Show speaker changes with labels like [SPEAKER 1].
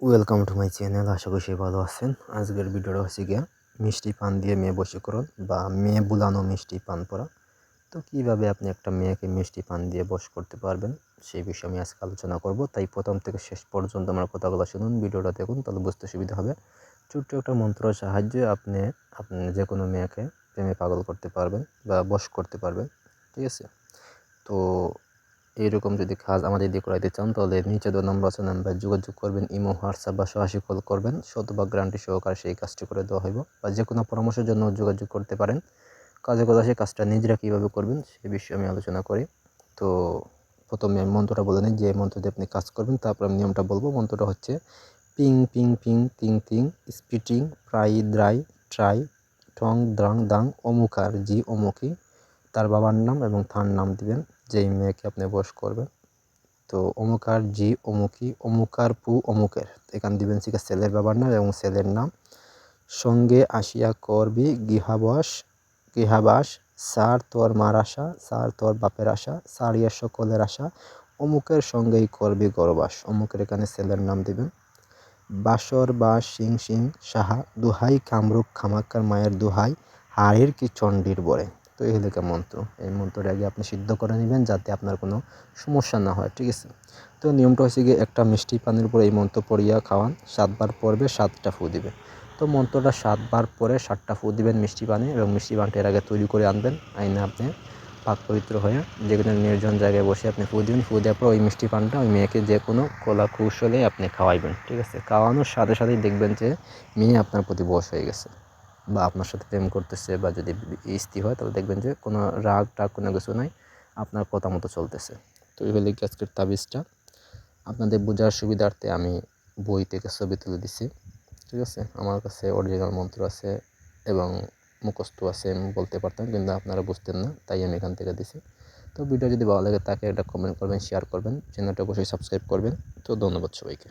[SPEAKER 1] Welcome to my channel আশা করি সবাই ভালো আছেন। আজকের ভিডিওটা হচ্ছে গিয়া মিষ্টি পান দিয়ে মেয়ে বশীকরণ বা মেয়ে বুলানো মিষ্টি পান পরা। তো কীভাবে আপনি একটা মেয়েকে মিষ্টি পান দিয়ে বশ করতে পারবেন সেই বিষয়ে আমি আজকে আলোচনা করব। তাই প্রথম থেকে শেষ পর্যন্ত আমার কথাগুলো শুনুন, ভিডিওটা দেখুন, তাহলে বুঝতে সুবিধা হবে। ছোট্ট একটা মন্ত্রের সাহায্যে আপনি আপনি যে কোনো মেয়েকে প্রেমে পাগল করতে পারবেন বা বশ করতে পারবেন, ঠিক আছে? তো এইরকম যদি কাজ আমাদের দিয়ে করাইতে চান, তাহলে নিচে দু নম্বর আছে নাম্বার যোগাযোগ করবেন, ইমো হোয়াটসঅ্যাপ বা সরাসরি কল করবেন, শতভাগ গ্যারান্টি সহকারে সেই কাজটি করে দেওয়া হইব বা যে কোনো পরামর্শের জন্য যোগাযোগ করতে পারেন। কাজে কথা সেই কাজটা নিজেরা কীভাবে করবেন সে বিষয়ে আমি আলোচনা করি। তো প্রথমে আমি মন্ত্রটা বলে নিই, যে মন্ত্র দিয়ে আপনি কাজ করবেন, তারপর আমি নিয়মটা বলব। মন্ত্রটা হচ্ছে, পিং পিং পিং, তিং তিং স্পিটিং প্রাই দ্রাই ট্রাই টং দ্রাং, দাং অমুকার জি অমুকি তার বাবার নাম এবং তার নাম দিবেন। যেই মেয়েকে আপনি বস করবেন। তো অমুকার জি, অমুকি, অমুকার পু, অমুকের। এখান দিবেন শিখে ছেলের বাবার নাম এবং ছেলের নাম। সঙ্গে আসিয়া করবি গৃহাবাস গৃহাবাস সার তোর মার আশা, সার তোর বাপের আশা, সারিয়া সকলের আশা। অমুকের সঙ্গেই করবি গরবাস অমুকের এখানে ছেলের নাম দিবেন। বাসর বা সিং সিং, সাহা, দুহাই কামরুক খামাক্কার, মায়ের দুহাই, হাড়ের কি চণ্ডীর বরে। তো এই হলো মন্ত্র এই মন্ত্রটা আগে আপনি সিদ্ধ করে নেবেন যাতে আপনার কোনো সমস্যা না হয়, ঠিক আছে? তো নিয়মটা হচ্ছে গিয়ে একটা মিষ্টি পানির উপর এই মন্ত্র পড়িয়া খাওয়ান, সাতবার পড়বে, সাতটা ফু দিবে। তো মন্ত্রটা সাতবার পরে সাতটা ফু দিবেন মিষ্টি পানি এবং মিষ্টি পানটা এর আগে তৈরি করে আনবেন, আইনে আপনি পাক পবিত্র হয়ে যে কোনো নির্জন জায়গায় বসে আপনি ফু দিবেন, ফু দেওয়ার পর ওই মিষ্টি পানটা ওই মেয়েকে যে কোনো কলা কৌশলে আপনি খাওয়াইবেন, ঠিক আছে? খাওয়ানোর সাথে সাথেই দেখবেন যে মেয়ে আপনার প্রতি বশ হয়ে গেছে। বা আপনার সাথে প্রেম করতেছে বা যদি স্ত্রী হয়, তাহলে দেখবেন যে কোনো রাগ টাগ কোনো কিছু নাই, আপনার কথা মতো চলতেছে। তো এই হলে আজকের তাবিজটা। আপনাদের বোঝার সুবিধার্থে আমি বই থেকে ছবি তুলে দিছি, ঠিক আছে? আমার কাছে অরিজিনাল মন্ত্র আছে এবং মুখস্থ আছে, আমি বলতে পারতাম, কিন্তু আপনারা বুঝতেন না, তাই আমি এখান থেকে দিছি। তো ভিডিও যদি ভালো লাগে, তাকে একটা কমেন্ট করবেন শেয়ার করবেন চ্যানেলটা অবশ্যই সাবস্ক্রাইব করবেন। তো ধন্যবাদ সবাইকে।